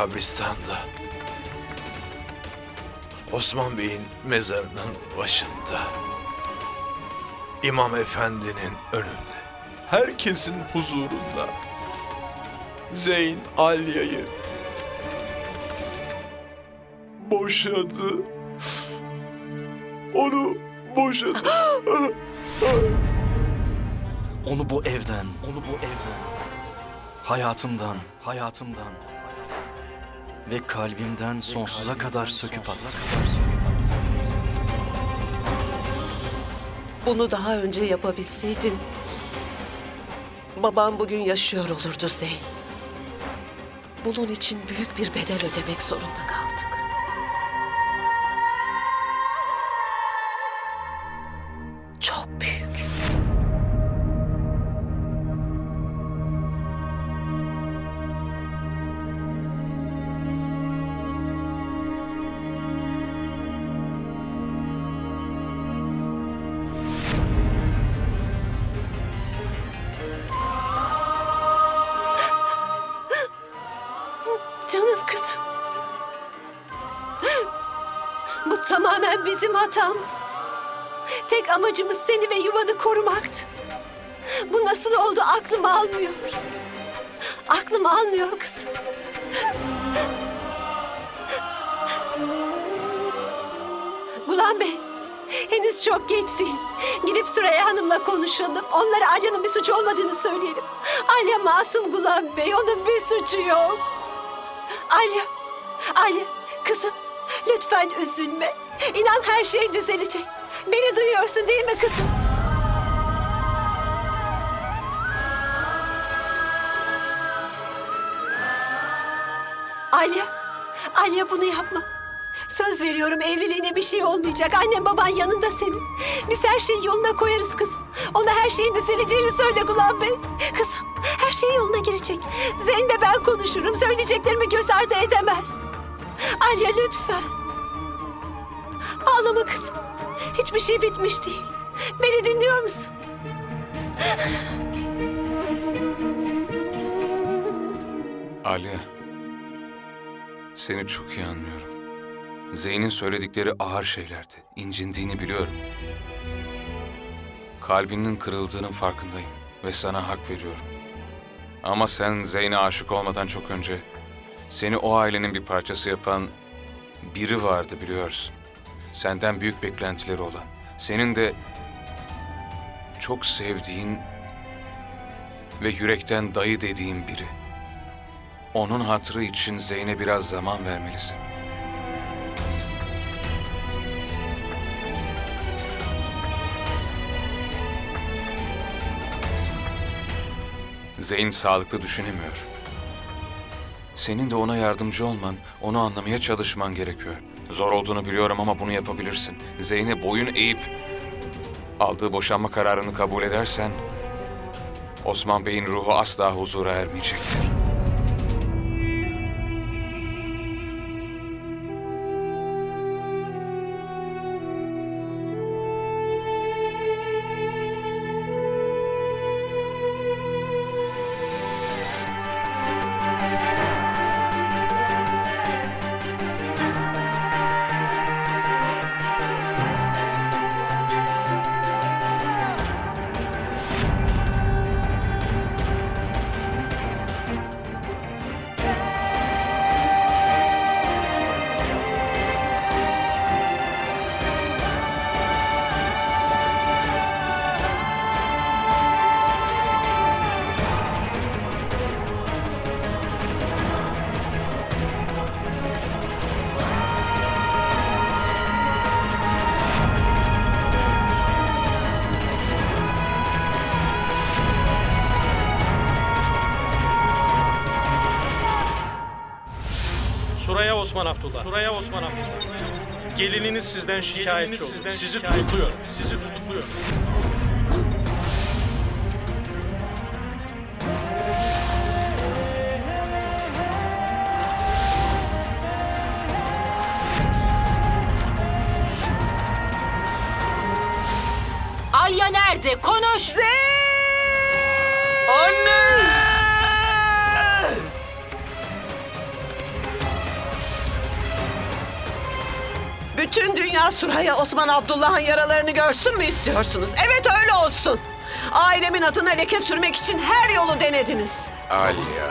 kabristanda. Osman Bey'in mezarının başında. İmam Efendi'nin önünde. Herkesin huzurunda. Zeyn Alya'yı boşadı. Onu boşadı. Onu bu evden, onu bu evden, hayatımdan, hayatımdan ve kalbimden sonsuza kadar söküp attım. Bunu daha önce yapabilseydin babam bugün yaşıyor olurdu Zeyn. Bunun için büyük bir bedel ödemek zorunda kaldık. Hatamız. Tek amacımız seni ve yuvanı korumaktı. Bu nasıl oldu aklım almıyor. Aklım almıyor kızım. Gulan Bey, henüz çok geç değil. Gidip Süreyya Hanım'la konuşalım. Onlara Alya'nın bir suçu olmadığını söyleyelim. Alya masum Gulan Bey, onun bir suçu yok. Alya, Alya kızım lütfen üzülme. İnan her şey düzelecek. Beni duyuyorsun değil mi kızım? Alya, Alya bunu yapma. Söz veriyorum evliliğine bir şey olmayacak. Annem baban yanında senin. Biz her şeyi yoluna koyarız kızım. Ona her şeyin düzeleceğini söyle Gulan Bey. Kızım her şey yoluna girecek. Zeyn'le ben konuşurum. Söyleyeceklerimi göz ardı edemez. Alya lütfen. Ağlama kızım. Hiçbir şey bitmiş değil. Beni dinliyor musun? Aliye, seni çok iyi anlıyorum. Zeyn'in söyledikleri ağır şeylerdi. İncindiğini biliyorum. Kalbinin kırıldığının farkındayım ve sana hak veriyorum. Ama sen Zeyn'e aşık olmadan çok önce seni o ailenin bir parçası yapan biri vardı biliyorsun. Senden büyük beklentileri olan, senin de çok sevdiğin ve yürekten dayı dediğin biri. Onun hatırı için Zeyn'e biraz zaman vermelisin. Zeyn sağlıklı düşünemiyor. Senin de ona yardımcı olman, onu anlamaya çalışman gerekiyor. Zor olduğunu biliyorum ama bunu yapabilirsin. Zeyn'e boyun eğip aldığı boşanma kararını kabul edersen Osman Bey'in ruhu asla huzura ermeyecektir. Osman Abdullah. Suraya Osman Abdullah. Gelininiz sizden şikayetçi oldu. Sizi tutukluyor. Sizi tutukluyor. Alya nerede? Konuş. Bütün dünya Suraya Osman Abdullah'ın yaralarını görsün mü istiyorsunuz? Evet öyle olsun. Ailemin adına leke sürmek için her yolu denediniz. Alya.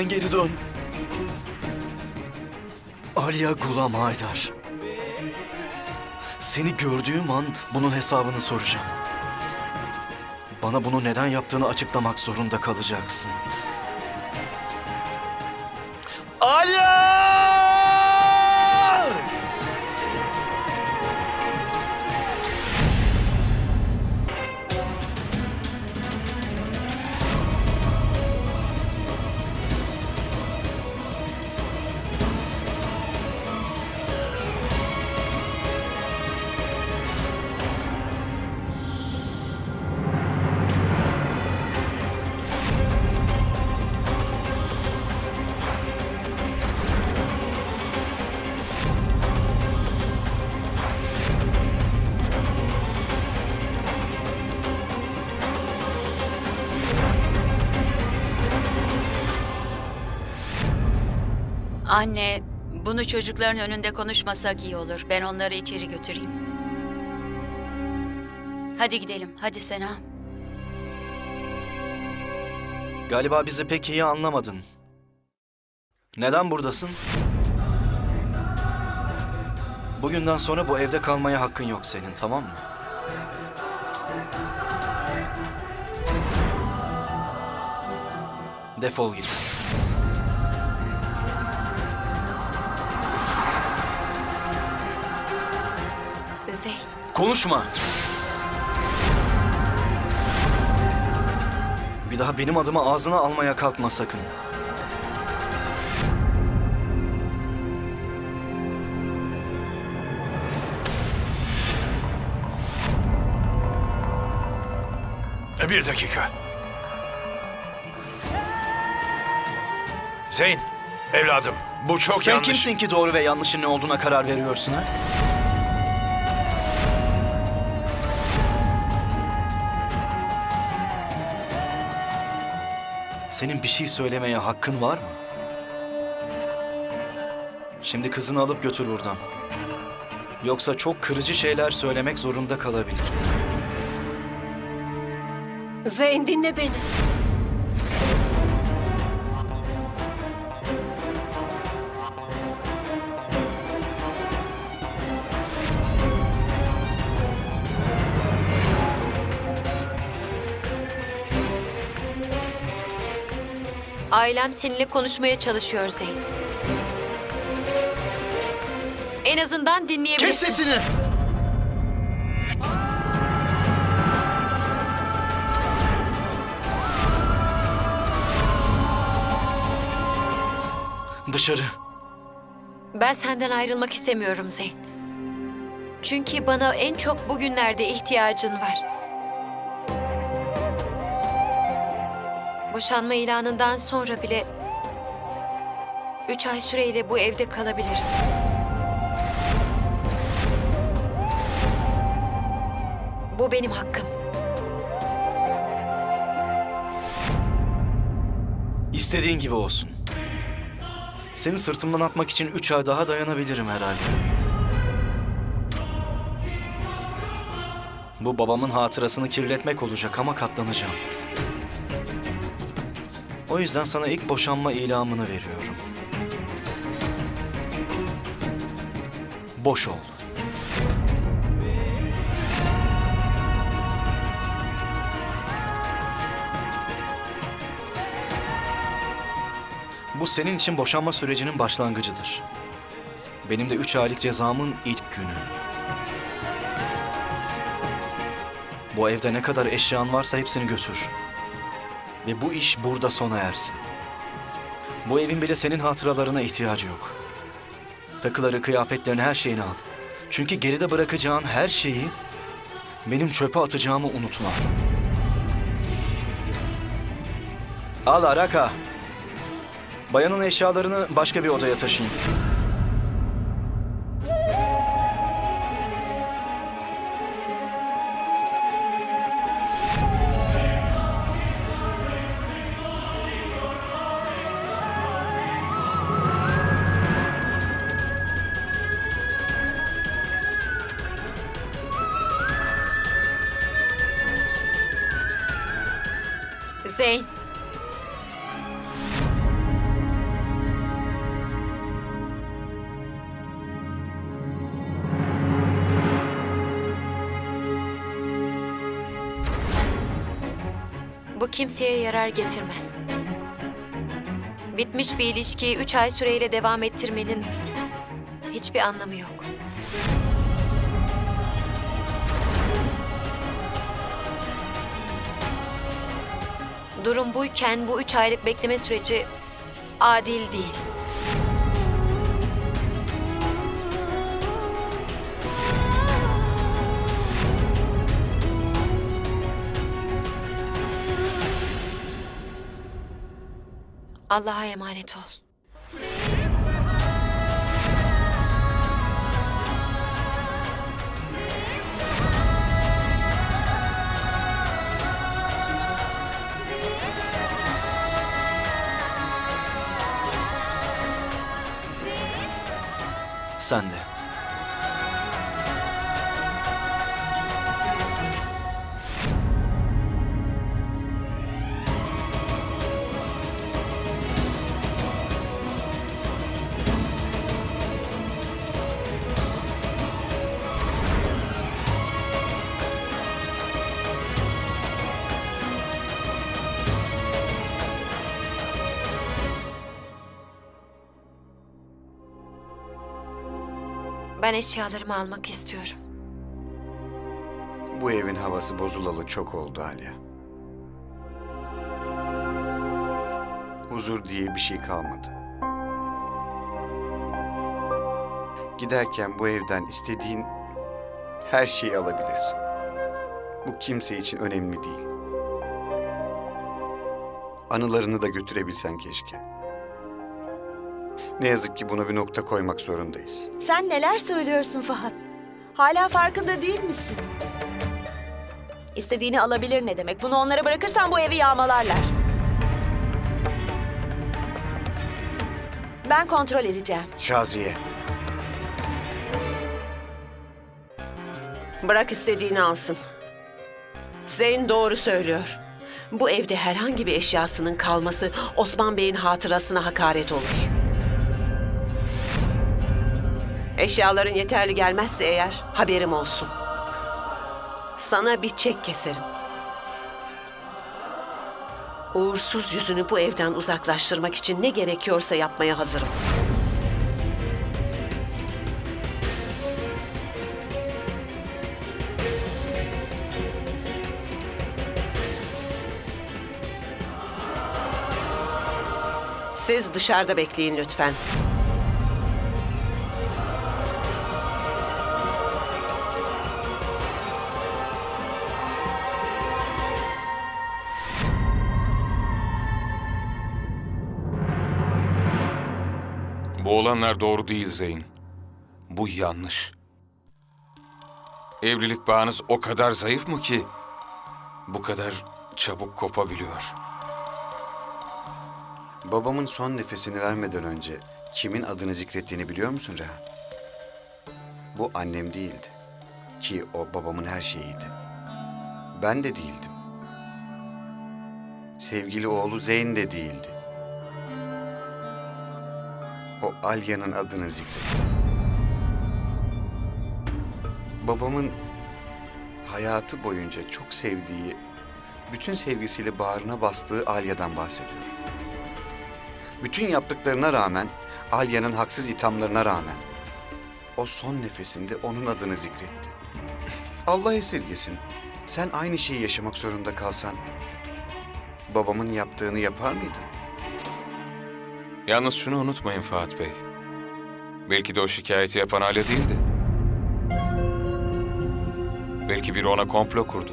Lütfen geri dön. Aliya Gulam Haydar. Seni gördüğüm an bunun hesabını soracağım. Bana bunu neden yaptığını açıklamak zorunda kalacaksın. Aliya! Anne, bunu çocukların önünde konuşmasak iyi olur. Ben onları içeri götüreyim. Hadi gidelim. Hadi Sena. Galiba bizi pek iyi anlamadın. Neden buradasın? Bugünden sonra bu evde kalmaya hakkın yok senin, tamam mı? Defol git. Konuşma. Bir daha benim adımı ağzına almaya kalkma sakın. Bir dakika. Zeyn, evladım bu çok Sen yanlış. kimsin ki doğru ve yanlışın ne olduğuna karar veriyorsun ha? Senin bir şey söylemeye hakkın var mı? Şimdi kızını alıp götür buradan. Yoksa çok kırıcı şeyler söylemek zorunda kalabilir. Zeyn dinle beni. Ailem seninle konuşmaya çalışıyor Zeyn. En azından dinleyebilirsin. Kes sesini! Dışarı. Ben senden ayrılmak istemiyorum Zeyn. Çünkü bana en çok bugünlerde ihtiyacın var. Boşanma ilanından sonra bile üç ay süreyle bu evde kalabilirim. Bu benim hakkım. İstediğin gibi olsun. Seni sırtımdan atmak için üç ay daha dayanabilirim herhalde. Bu babamın hatırasını kirletmek olacak ama katlanacağım. O yüzden sana ilk boşanma ilamını veriyorum. Boş ol. Bu senin için boşanma sürecinin başlangıcıdır. Benim de üç aylık cezamın ilk günü. Bu evde ne kadar eşyan varsa hepsini götür. Ve bu iş burada sona ersin. Bu evin bile senin hatıralarına ihtiyacı yok. Takıları, kıyafetlerini, her şeyini al. Çünkü geride bırakacağın her şeyi benim çöpe atacağımı unutma. Al Araka. Bayanın eşyalarını başka bir odaya taşıyın. Bu kimseye yarar getirmez. Bitmiş bir ilişkiyi üç ay süreyle devam ettirmenin hiçbir anlamı yok. Durum buyken bu üç aylık bekleme süreci adil değil. Allah'a emanet ol. Sen de. Ben eşyalarımı almak istiyorum. Bu evin havası bozulalı çok oldu Alya. Huzur diye bir şey kalmadı. Giderken bu evden istediğin her şeyi alabilirsin. Bu kimse için önemli değil. Anılarını da götürebilsen keşke. Ne yazık ki buna bir nokta koymak zorundayız. Sen neler söylüyorsun Fahat? Hala farkında değil misin? İstediğini alabilir ne demek? Bunu onlara bırakırsan bu evi yağmalarlar. Ben kontrol edeceğim. Şaziye. Bırak istediğini alsın. Zeyn doğru söylüyor. Bu evde herhangi bir eşyasının kalması Osman Bey'in hatırasına hakaret olur. Eşyaların yeterli gelmezse eğer haberim olsun. Sana bir çek keserim. Uğursuz yüzünü bu evden uzaklaştırmak için ne gerekiyorsa yapmaya hazırım. Siz dışarıda bekleyin lütfen. Bu olanlar doğru değil Zeyn. Bu yanlış. Evlilik bağınız o kadar zayıf mı ki bu kadar çabuk kopabiliyor? Babamın son nefesini vermeden önce kimin adını zikrettiğini biliyor musun Rehan? Bu annem değildi. Ki o babamın her şeyiydi. Ben de değildim. Sevgili oğlu Zeyn de değildi. O Alya'nın adını zikretti. Babamın hayatı boyunca çok sevdiği, bütün sevgisiyle bağrına bastığı Alya'dan bahsediyorum. Bütün yaptıklarına rağmen, Alya'nın haksız ithamlarına rağmen o son nefesinde onun adını zikretti. Allah esirgesin. Sen aynı şeyi yaşamak zorunda kalsan babamın yaptığını yapar mıydın? Yalnız şunu unutmayın Fuat Bey. Belki de o şikayeti yapan Alya değildi. Belki biri ona komplo kurdu.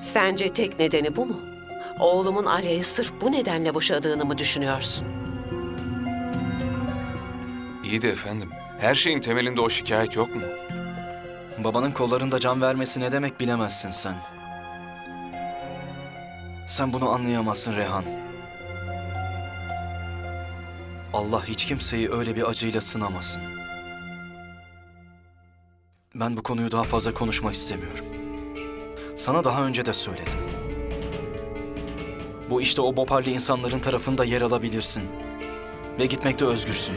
Sence tek nedeni bu mu? Oğlumun Alya'yı sırf bu nedenle boşadığını mı düşünüyorsun? İyi de efendim, her şeyin temelinde o şikayet yok mu? Babanın kollarında can vermesi ne demek bilemezsin sen. Sen bunu anlayamazsın Rehan. Allah hiç kimseyi öyle bir acıyla sınamasın. Ben bu konuyu daha fazla konuşmak istemiyorum. Sana daha önce de söyledim. Bu işte o Bopalli insanların tarafında yer alabilirsin. Ve gitmekte özgürsün.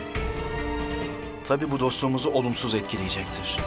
Tabii bu dostluğumuzu olumsuz etkileyecektir.